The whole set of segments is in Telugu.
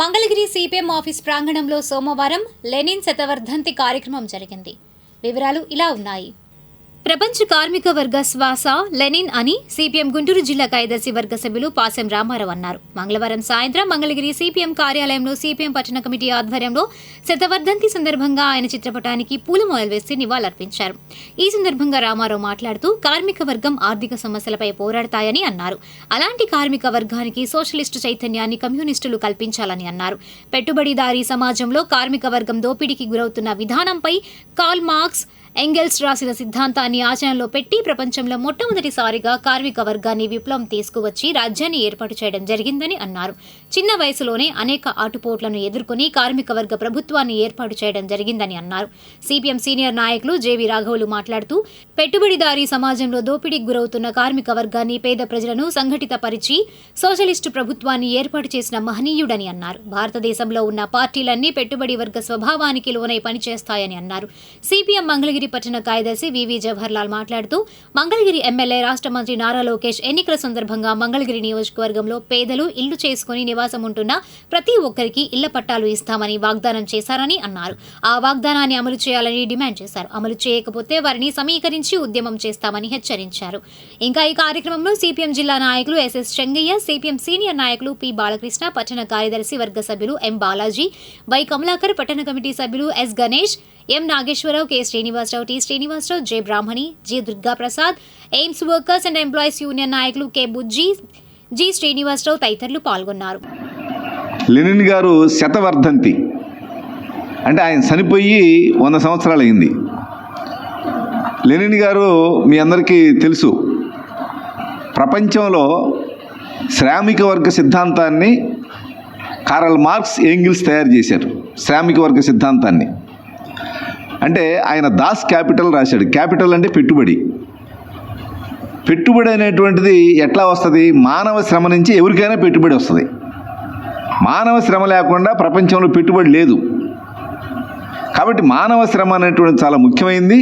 మంగళగిరి సిపిఎం ఆఫీస్ ప్రాంగణంలో సోమవారం లెనిన్ శతవర్ధంతి కార్యక్రమం జరిగింది. వివరాలు ఇలా ఉన్నాయి. ప్రపంచ కార్మిక వర్గ శ్వాస లెనిన్ అని సిపిఎం గుంటూరు జిల్లా కార్యదర్శి వర్గ సభ్యులు పాసెం రామారావు అన్నారు. మంగళవారం సాయంత్రం మంగళగిరి సిపిఎం కార్యాలయంలో సిపిఎం పట్టణ కమిటీ ఆధ్వర్యంలో శతవర్ధంతి సందర్భంగా ఆయన చిత్రపటానికి పూలమాలలు వేసి నివాళులర్పించారు. ఈ సందర్భంగా రామారావు మాట్లాడుతూ కార్మిక వర్గం ఆర్థిక సమస్యలపై పోరాడతాయని అన్నారు. అలాంటి కార్మిక వర్గానికి సోషలిస్టు చైతన్యాన్ని కమ్యూనిస్టులు కల్పించాలని అన్నారు. పెట్టుబడిదారీ సమాజంలో కార్మిక వర్గం దోపిడీకి గురవుతున్న విధానంపై కాల్ మార్క్స్ ఎంగెల్స్ రాసిన సిద్ధాంతాన్ని ఆచరణలో పెట్టి ప్రపంచంలో మొట్టమొదటిసారిగా కార్మిక వర్గాన్ని విప్లవం తీసుకువచ్చి రాజ్యాన్ని ఏర్పాటు చేయడం జరిగిందని అన్నారు. చిన్న వయసులోనే అనేక ఆటుపోట్లను ఎదుర్కొని కార్మిక వర్గ ప్రభుత్వాన్ని ఏర్పాటు చేయడం జరిగిందని అన్నారు. సిపిఎం సీనియర్ నాయకులు జేవి రాఘవులు మాట్లాడుతూ పెట్టుబడిదారీ సమాజంలో దోపిడీకి గురవుతున్న కార్మిక వర్గాన్ని పేద ప్రజలను సంఘటితపరిచి సోషలిస్టు ప్రభుత్వాన్ని ఏర్పాటు చేసిన మహనీయుడని అన్నారు. భారతదేశంలో ఉన్న పార్టీలన్నీ పెట్టుబడి వర్గ స్వభావానికి లోనై పనిచేస్తాయని అన్నారు. సిపిఎం మంగళగిరి పట్టణ కార్యదర్శి వివి జవహర్ లాల్ మాట్లాడుతూ మంగళగిరి ఎమ్మెల్యే రాష్ట్ర మంత్రి నారా లోకేష్ ఎన్నికల సందర్భంగా మంగళగిరి నియోజకవర్గంలో పేదలు ఇల్లు చేసుకుని నివాసం ఉంటున్న ప్రతి ఒక్కరికి ఇళ్ళ పట్టాలు ఇస్తామని వాగ్దానం చేశారని అన్నారు. ఆ వాగ్దానాన్ని అమలు చేయాలని డిమాండ్ చేశారు. అమలు చేయకపోతే వారిని సమీకరించి ఉద్యమం చేస్తామని హెచ్చరించారు. ఇంకా ఈ కార్యక్రమంలో సిపిఎం జిల్లా నాయకులు S S Chengaiah CPM senior నాయకులు పి బాలకృష్ణ పట్టణ కార్యదర్శి వర్గ సభ్యులు ఎం బాలాజీ వై కమలాకర్ పట్టణ కమిటీ సభ్యులు S Ganesh M Nageswararao K Srinivasarao T Srinivasarao J Brahmani G Durga Prasad AIIMS workers and employees union నాయకులు కె బుజ్జి జి శ్రీనివాసరావు తదితరులు పాల్గొన్నారు. లెనిన్ గారు శతవర్ధంతి. అంటే ఆయన చనిపోయి వంద సంవత్సరాలు అయింది లెనిన్ గారు మీ అందరికీ తెలుసు ప్రపంచంలో శ్రామిక వర్గ సిద్ధాంతాన్ని కారల్ మార్క్స్ ఏంగిల్స్ తయారు చేశారు. శ్రామిక వర్గ సిద్ధాంతాన్ని. అంటే ఆయన దాస్ క్యాపిటల్ రాశాడు. క్యాపిటల్ అంటే పెట్టుబడి. పెట్టుబడి అనేటువంటిది ఎట్లా వస్తుంది? మానవ శ్రమ నుంచి ఎవరికైనా పెట్టుబడి వస్తుంది. మానవ శ్రమ లేకుండా ప్రపంచంలో పెట్టుబడి లేదు. కాబట్టి మానవ శ్రమ అనేటువంటిది చాలా ముఖ్యమైనది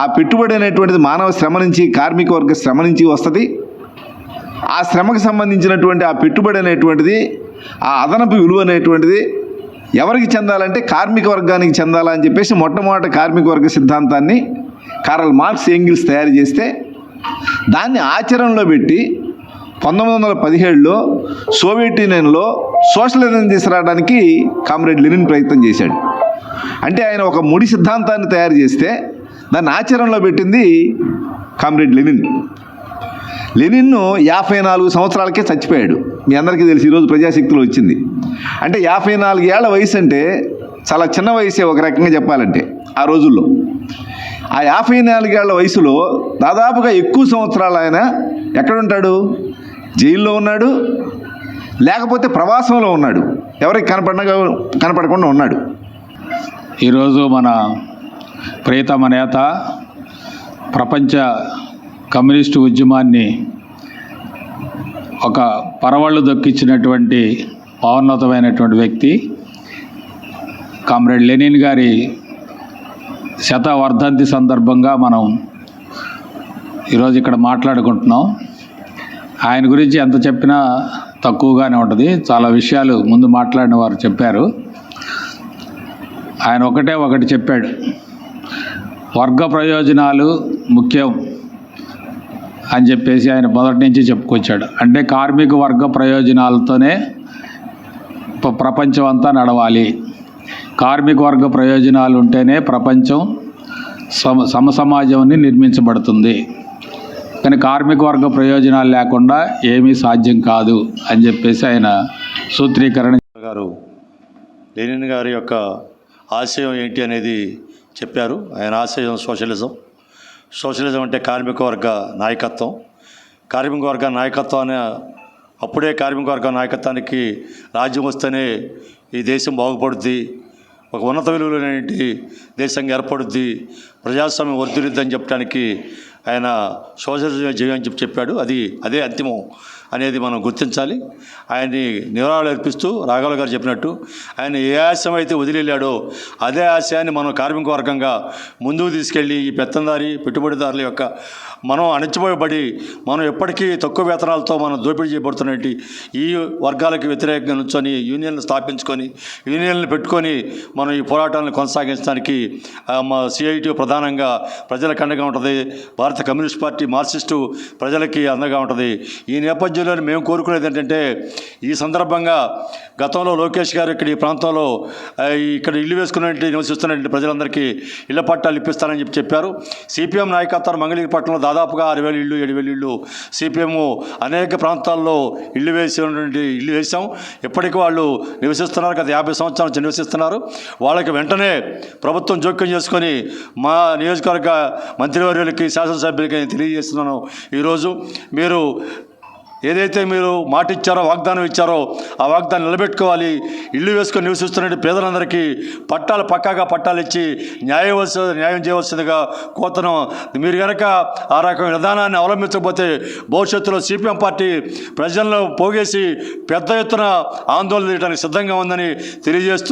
ఆ పెట్టుబడి అనేటువంటిది మానవ శ్రమ నుంచి కార్మిక వర్గ శ్రమ నుంచి వస్తుంది. ఆ శ్రమకు సంబంధించినటువంటి ఆ పెట్టుబడి అనేటువంటిది ఆ అదనపు విలువ అనేటువంటిది ఎవరికి చెందాలంటే కార్మిక వర్గానికి చెందాలని చెప్పేసి మొట్టమొదటి కార్మిక వర్గ సిద్ధాంతాన్ని కారల్ మార్క్స్ ఏంగిల్స్ తయారు చేస్తే దాన్ని ఆచరణలో పెట్టి పంతొమ్మిది వందల పదిహేడులో సోవియట్ యూనియన్లో సోషలిజం తీసుకురావడానికి కామ్రేడ్ లెనిన్ ప్రయత్నం చేశాడు. అంటే ఆయన ఒక ముడి సిద్ధాంతాన్ని తయారు చేస్తే దాన్ని ఆచరణలో పెట్టింది కామ్రేడ్ లెనిన్. లెనిన్ను యాభై నాలుగు సంవత్సరాలకే చచ్చిపోయాడు. మీ అందరికీ తెలిసి ఈరోజు ప్రజాశక్తిలో వచ్చింది. అంటే యాభై నాలుగు ఏళ్ళ వయసు అంటే చాలా చిన్న వయసే ఒక రకంగా చెప్పాలంటే ఆ రోజుల్లో. ఆ యాభై నాలుగేళ్ళ వయసులో దాదాపుగా ఎక్కువ సంవత్సరాలు ఆయన ఎక్కడుంటాడు? జైల్లో ఉన్నాడు. లేకపోతే ప్రవాసంలో ఉన్నాడు. ఎవరికి కనపడగా కనపడకుండా ఉన్నాడు. ఈరోజు మన ప్రియతమ నేత ప్రపంచ కమ్యూనిస్టు ఉద్యమాన్ని ఒక పరవళ్ళు దొక్కించినటువంటి పవన్నతమైనటువంటి వ్యక్తి కామ్రేడ్ లెనిన్ గారి శతవర్ధంతి సందర్భంగా మనం ఈరోజు ఇక్కడ మాట్లాడుకుంటున్నాం. ఆయన గురించి ఎంత చెప్పినా తక్కువగానే ఉంటుంది. చాలా విషయాలు ముందు మాట్లాడిన వారు చెప్పారు. ఆయన ఒకటే ఒకటి చెప్పాడు. వర్గ ప్రయోజనాలు ముఖ్యం. అని చెప్పేసి ఆయన మొదటి నుంచి చెప్పుకొచ్చాడు. అంటే కార్మిక వర్గ ప్రయోజనాలతోనే ప్రపంచం అంతా నడవాలి. కార్మిక వర్గ ప్రయోజనాలు ఉంటేనే ప్రపంచం సమ సమసమాజాన్ని నిర్మించబడుతుంది. కానీ కార్మిక వర్గ ప్రయోజనాలు లేకుండా ఏమీ సాధ్యం కాదు అని చెప్పేసి ఆయన సూత్రీకరణ గారు లెనిన్ గారి యొక్క ఆశయం ఏంటి అనేది చెప్పారు. ఆయన ఆశయం సోషలిజం. సోషలిజం అంటే కార్మిక వర్గ నాయకత్వం. కార్మిక వర్గ నాయకత్వం అనే అప్పుడే కార్మిక వర్గ నాయకత్వానికి రాజ్యం వస్తేనే ఈ దేశం బాగుపడుద్ది. ఒక ఉన్నత విలువలనేటి దేశంగా ఏర్పడుద్ది. ప్రజాస్వామ్యం వర్ధిల్లుద్దని చెప్పడానికి ఆయన సోషలిజం జయం చెప్పి చెప్పాడు. అది అదే అంతిమం అనేది మనం గుర్తించాలి. ఆయన్ని నివాళులు అర్పిస్తూ రాఘవ గారు చెప్పినట్టు ఆయన ఏ ఆశయం అయితే వదిలేళ్ళాడో అదే ఆశయాన్ని మనం కార్మిక వర్గంగా ముందుకు తీసుకెళ్ళి ఈ పెత్తందారి పెట్టుబడిదారుల యొక్క మనం అణచిపోయబడి మనం ఎప్పటికీ తక్కువ వేతనాలతో మనం దోపిడీ చేయబడుతున్నట్టు ఈ వర్గాలకు వ్యతిరేకంగా నుంచొని యూనియన్లు స్థాపించుకొని యూనియన్లు పెట్టుకొని మనం ఈ పోరాటాలను కొనసాగించడానికి మా సిఐటి ప్రధానంగా ప్రజలకు అండగా ఉంటుంది. భారత కమ్యూనిస్ట్ పార్టీ మార్క్సిస్టు ప్రజలకి అందంగా ఉంటుంది. ఈ నేపథ్యంలో మేము కోరుకునేది ఏంటంటే ఈ సందర్భంగా గతంలో లోకేష్ గారు ఇక్కడ ఈ ప్రాంతంలో ఇక్కడ ఇల్లు వేసుకున్నట్టు నివసిస్తున్నటువంటి ప్రజలందరికీ ఇళ్ళ పట్టాలు ఇప్పిస్తారని చెప్పి చెప్పారు. సిపిఎం నాయకత్వం మంగళగిరిపట్నంలో దాదాపుగా ఆరు వేల ఇళ్ళు ఏడు వేల ఇళ్ళు సిపిఎం అనేక ప్రాంతాల్లో ఇల్లు వేసినటువంటి ఇల్లు వేసాం ఇప్పటికీ వాళ్ళు నివసిస్తున్నారు గత యాభై సంవత్సరాల నుంచి నివసిస్తున్నారు. వాళ్ళకి వెంటనే ప్రభుత్వం జోక్యం చేసుకొని మా నియోజకవర్గ మంత్రివర్యులకి సభ్యులకి నేను తెలియజేస్తున్నాను. ఈరోజు మీరు ఏదైతే మీరు మాట ఇచ్చారో వాగ్దానం ఇచ్చారో ఆ వాగ్దానం నిలబెట్టుకోవాలి. ఇల్లు వేసుకొని నివసిస్తున్న పేదలందరికీ పట్టాలు పక్కాగా పట్టాలు ఇచ్చి న్యాయవలసి న్యాయం చేయవలసిందిగా కోతను మీరు కనుక ఆ రకమైన విధానాన్ని అవలంబించకపోతే భవిష్యత్తులో సిపిఎం పార్టీ ప్రజలను పోగేసి పెద్ద ఎత్తున ఆందోళన చేయడానికి సిద్ధంగా ఉందని తెలియజేస్తూ